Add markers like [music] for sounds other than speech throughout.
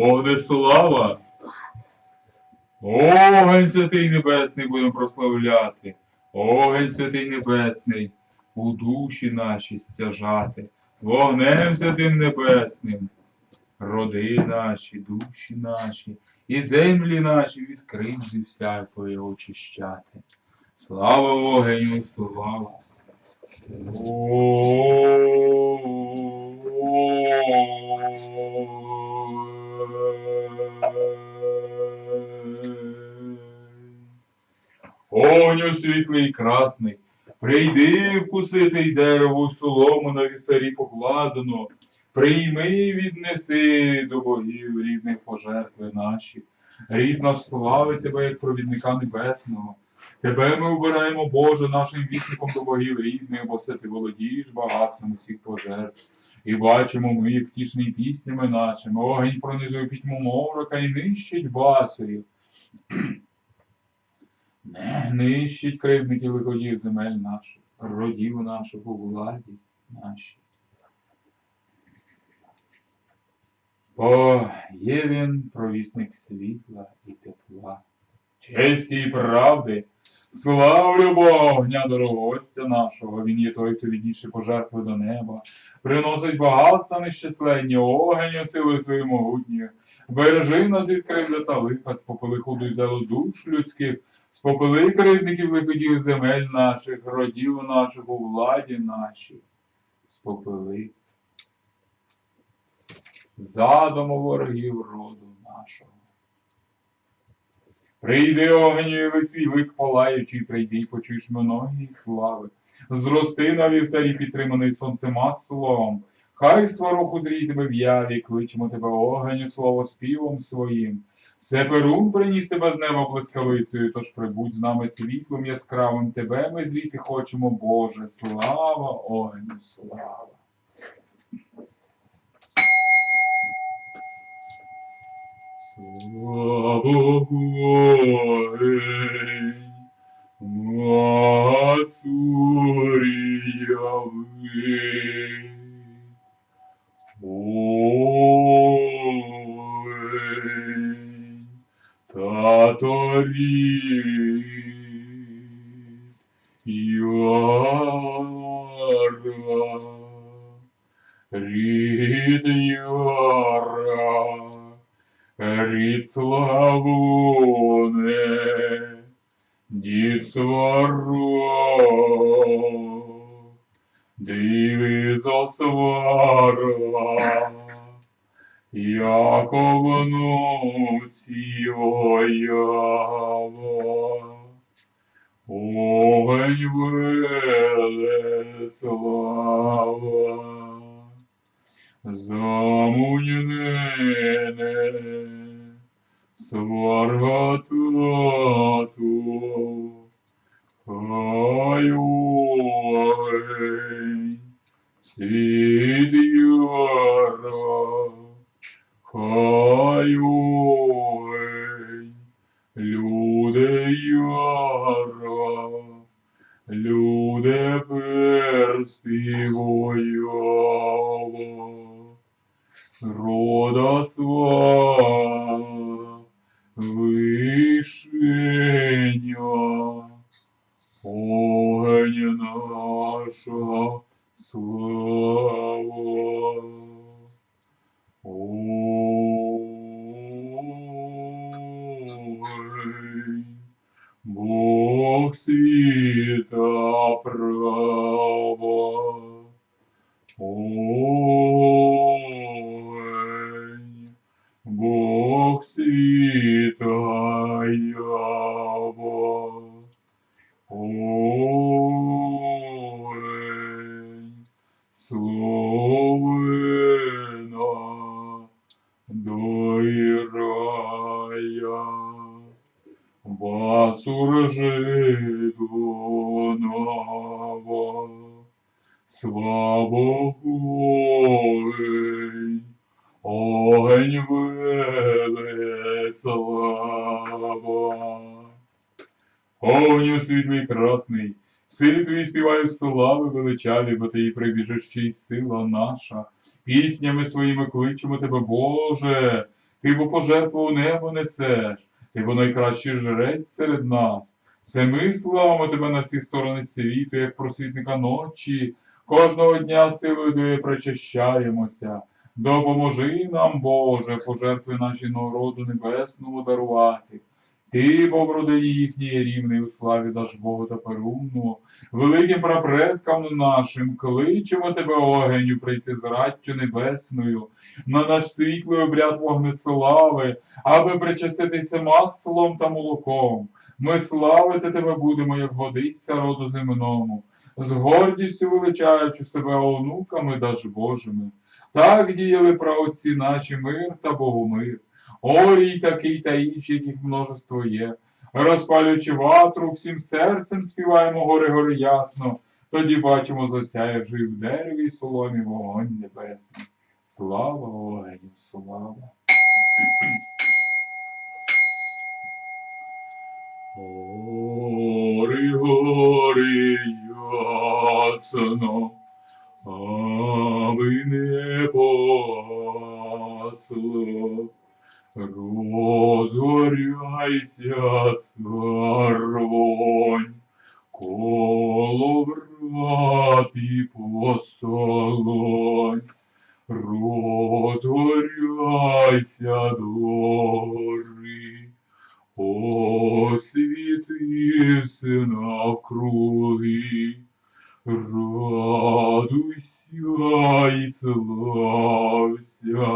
Боже слава! Огонь святий небесний будемо прославляти. Огонь святий небесний у душі наші стяжати. Вогнем святим небесним. Роди наші, душі наші, і землі наші від кривди всякої очищати. Слава вогню, слава! Оню світлий красний, прийди вкусити й дерево солому на вівтарі покладено, прийми і віднеси до богів рідних пожертви наші. Рідна слави тебе, як провідника небесного. Тебе ми обираємо, Боже, нашим вісником до богів рідних, бо все ти володієш багатством усіх пожертв. І бачимо ми, як тішні піснями нашими, огонь пронизує пітьму морока і нищить басурів. [clears throat] Не нищить кривдників виходів земель наших, родів наших у владі нашій. Бо є він провісник світла і тепла, честі і правди. Славлю Богня дорогостя нашого, він є той, хто відніше пожертви до неба, приносить багатства нещасленні, огонь сили свої могутні. Бережи нас від та лиха, спопили худу й зело душ людських, спопили кривдників лиходів земель наших, родів наших у владі нашій. Спопили задуму ворогів роду нашого. Прийди огню, весь лик палаючий, прийди й почуєш многії слави. Зрости на вівтарі, підтриманий сонцем маслом. Хай сварох узрій тебе в яві, кличемо тебе огню, слово співом своїм. Все перун приніс тебе з неба блискавицею, тож прибудь з нами світлом яскравим, тебе ми звіти хочемо, Боже, слава, огню, слава. Слава огонь, Масурія ви. Ой, таторі, яра, рід яра, рід славуне, дід сваро, диви за свара, яко внуці оява. Огонь веле слава, замунене, сварга тату, хай огонь, світ вишеня, Жидонова, слава огонь, огонь веле слава. Огню світлий красний, силі твої співаю слави величаві, бо ти і прибіжиш, і сила наша. Піснями своїми кличемо тебе, Боже, ти бо пожертву у небо несеш, ти бо найкращий жрець серед нас. Це ми славимо тебе на всі сторони світу, як просвітника ночі. Кожного дня силою Твоєю причащаємося. Допоможи нам, Боже, пожертви наші народу небесному дарувати. Ти, бо в родині їхній рівний у славі даш Богу та перумну, великим прапредкам нашим кличемо тебе, огеню, прийти з раттю небесною, на наш світлий обряд вогнеслави, аби причаститися маслом та молоком. Ми славити тебе будемо, як годиться роду земному, з гордістю величаючи себе онуками даж Божими. Так діяли праотці наші мир та Богомир. Орій такий та інші, яких множество є. Розпалюючи ватру, всім серцем співаємо гори гори ясно. Тоді бачимо засяє вже і в дереві й соломі вогонь небесний. Слава Огеню, слава. Гори, гори, ясно, аби не погасло. Розгоряйся, цар вогонь, коло врат і посолонь. Розгоряйся дори, освітився навкруги. Радуйся і слався,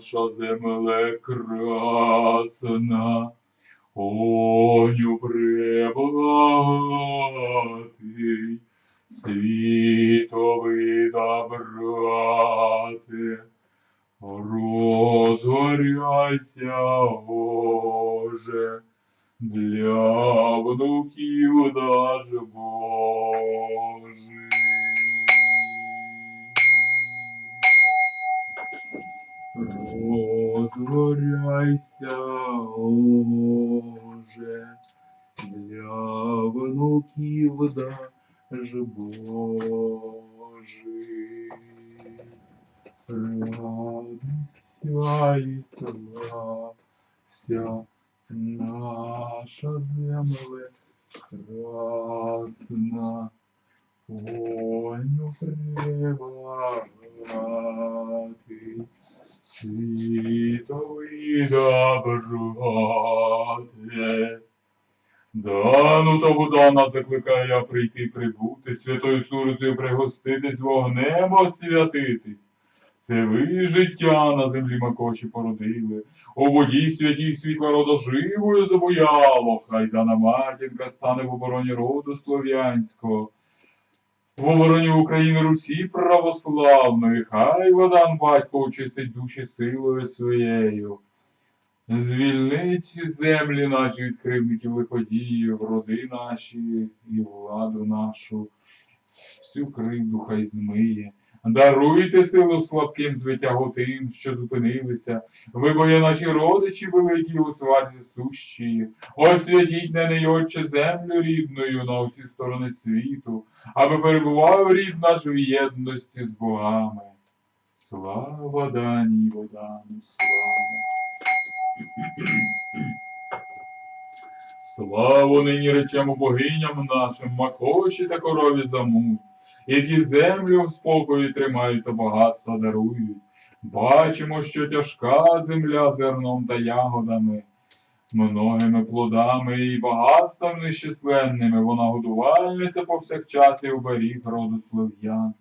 наша земле красна, оню преблагатий, світовий добрате. Розгоряйся, Боже, для внуків наш Божий. Розгоряйся, Боже, для внуків наш Божий. Радуйся і слався, наша земле красна, воню прибагатий, світовий добрате. Дану та Богдана закликаю я прийти прибути, святою сурцею пригоститись, вогнем освятитись. Це ви життя на землі Макоші породили, у воді святій світла рода живою забуяло, хай дана матінка стане в обороні роду слов'янського. В обороні України Русі православної, хай водан батько очистить душі силою своєю. Звільнить землі наші від кривдників лиходіїв, роди наші і владу нашу, всю кривду хай змиє. Даруйте силу слабким звитягу тим, що зупинилися. Ви бо є наші родичі великі у сварзі сущі. Освятіть неї, Отче, землю рідною на усі сторони світу, аби перебував рід наш в єдності з богами. Слава даній водану, слава. Славу нині речемо богиням нашим, макоші та корові замуть, які землю в спокої тримають та багатства дарують. Бачимо, що тяжка земля зерном та ягодами, многими плодами і багатствами нещисленними, вона годувальниця повсякчас і оберіг роду слов'ян.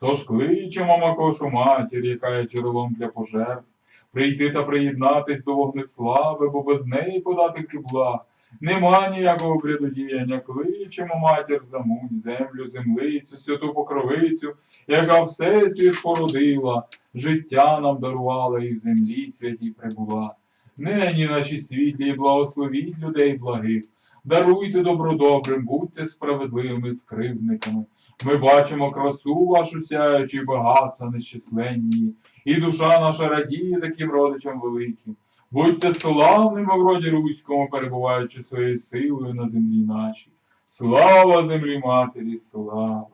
Тож кличемо Макошу матір, яка є джерелом для пожертв, прийти та приєднатись до вогнеслави, бо без неї податки благ. Нема ніякого предодіяння, кличемо матір замунь, землю, землицю, святу покровицю, яка все світ породила, життя нам дарувала і в землі святій прибула. Нині наші світлі, і благословіть людей благих, даруйте добро добрим, будьте справедливими скривдниками. Ми бачимо красу вашу сяючу і багатства нещисленні, і душа наша радіє таким родичам великим. Будьте славними в роді руському, перебуваючи своєю силою на землі нашій. Слава землі матері, слава!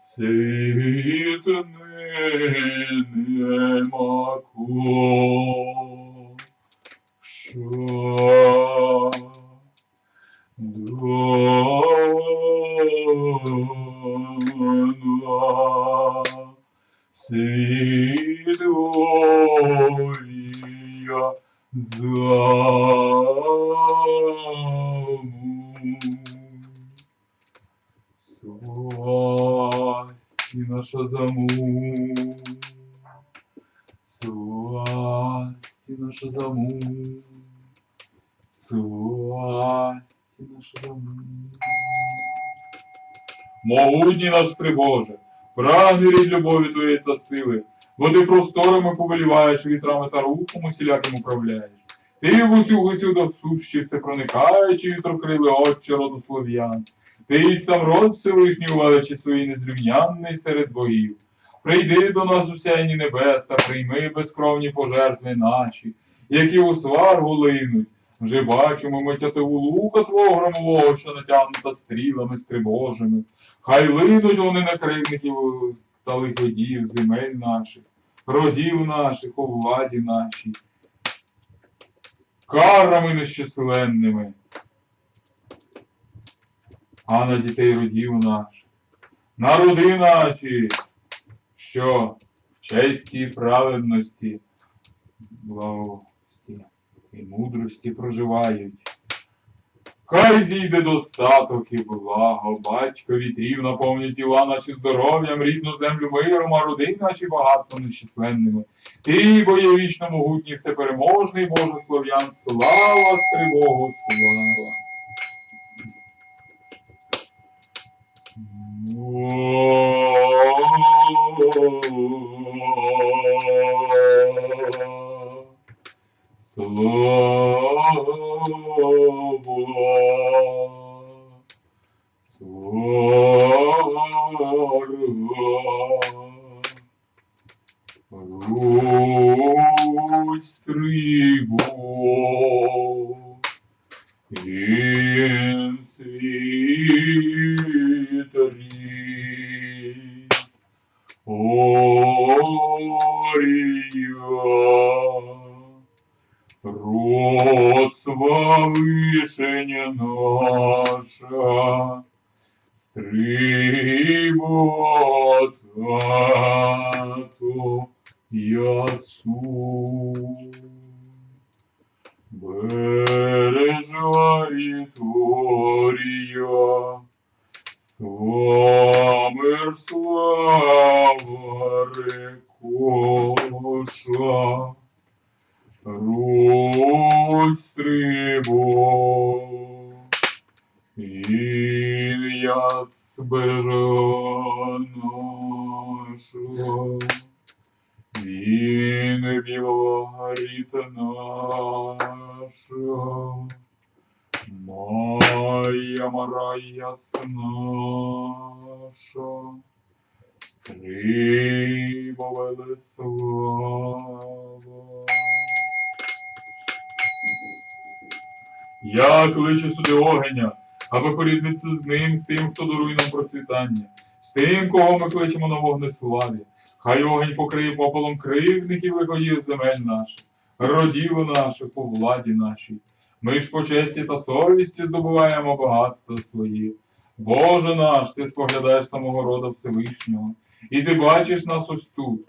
Світ не нема що Могутній наш Боже, прагни від любові Твоєї та сили, бо ти просторами повеліваєш, вітрами та рухом усіляким управляєш. Ти в усю гусю до сущі все проникаючи вітрокрили отче роду слов'ян. Ти й сам род Всевишній у величі своїй незрівнянний серед богів. Прийди до нас у сяйні небес та прийми безкровні пожертви наші, які у сваргу линуть. Вже бачимо ми тятиву лука твого громового, що натягнута стрілами стрибожими. Хай линуть вони на кривників та лиходіїв земель наших, родів наших у владі нашій, карами нещисленними, а на дітей родів наших, народи наші, що в честі і праведності, благості і мудрості проживають. Хай зійде достаток і благо, батько вітрів наповнять тіла наші здоров'ям, рідну землю миром, а роди наші багатством нещисленними. Ти, бо є вічно могутній, всепереможний, Боже слов'ян, слава Стрибогу, слава. Слава, слава, Русь стрибог, він славишення наша, стриботату ясу. Бережа Віторія, Самир слава рекоша, Русь стрибо, Ілля збережа наша. Він білогоріта наша, моя мара яснаша, стрибове слава. Я кличу сюди огеня, аби поріднитися з ним, з тим, хто дарує нам процвітання, з тим, кого ми кличемо на вогнеславі. Хай огонь покриє попелом кривдників виходів земель наших, родів наших у владі нашій. Ми ж по честі та совісті здобуваємо багатство своє. Боже наш, ти споглядаєш самого рода Всевишнього, і ти бачиш нас ось тут.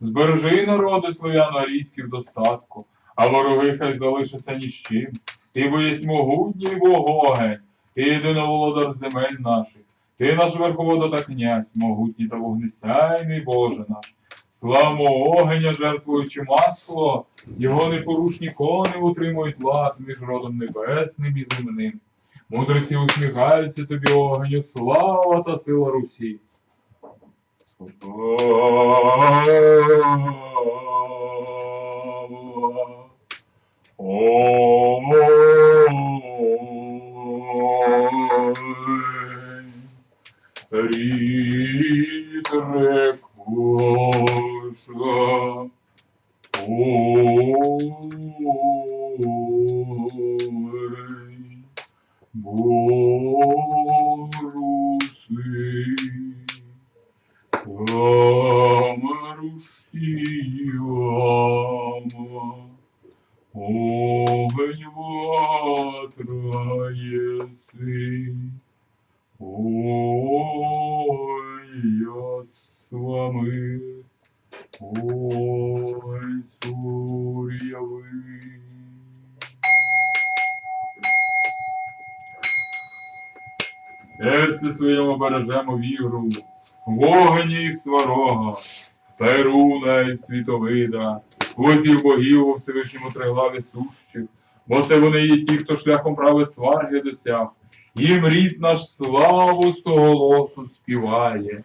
Збережи народи слов'яно-арійські в достатку, а вороги хай залишаться ні з чим. Ти бо єсть могутній Бог огень, ти єдиноволодар земель наших. Ти наш верховода та князь, могутній та вогнесяйний Боже наш. Славмо огеня, жертвуючи масло, його непорушні кони утримують лад між родом небесним і земним. Мудреці усміхаються тобі огеню, слава та сила Русі. Слава. Ой. Рід рекоша, серце своєму бережемо віру, вогонь їх сварога, Перуна і світовида, возів богів у Всевишньому триглаві сущих, бо це вони є ті, хто шляхом прави сварги досяг, їм рід наш славу того голосу співає.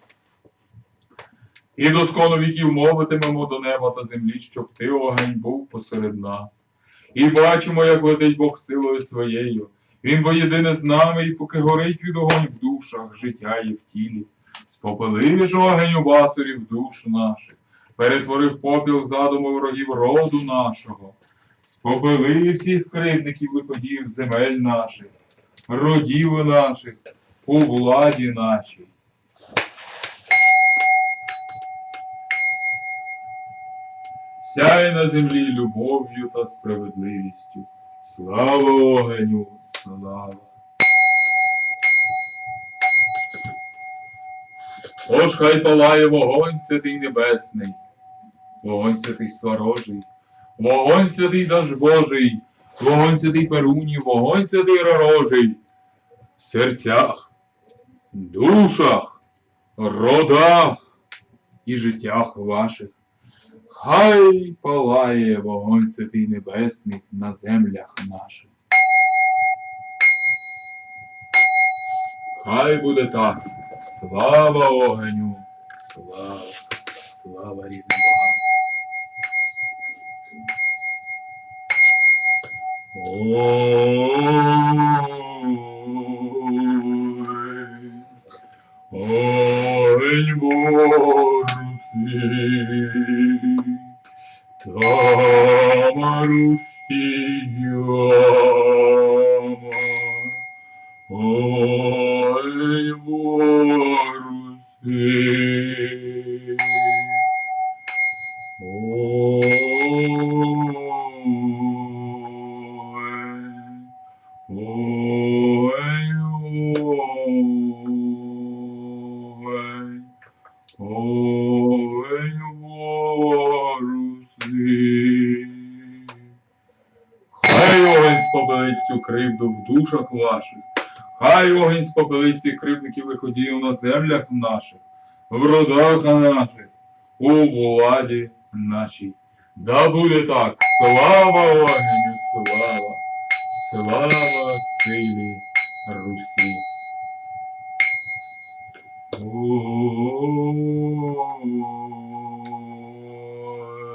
І доскону віків мовитимемо до неба та землі, щоб ти, огонь, був посеред нас. І бачимо, як летить Бог силою своєю. Він воєдине з нами, і поки горить від огонь в душах, життя є в тілі. Спопелив ж огонь у басурів душ наших, перетворив попіл задуму ворогів роду нашого, спопелив всіх кривдників виходів земель наших, родів наших, у владі нашій. Сяй на землі любов'ю та справедливістю. Слава огеню, слава. Тож хай палає вогонь святий небесний, вогонь святий сварожий, вогонь святий даж Божий, вогонь святий перуні, вогонь святий ророжий, в серцях, душах, родах і життях ваших. Хай палає вогонь святий небесний на землях наших. Хай буде так. Слава огню, слава, слава рідним богам. Ой, кривду в душах ваших, хай огонь спопелить всіх кривдників виходів на землях наших, в родах наших, у владі нашій. Да буде так, слава огню, слава, слава силі Русі.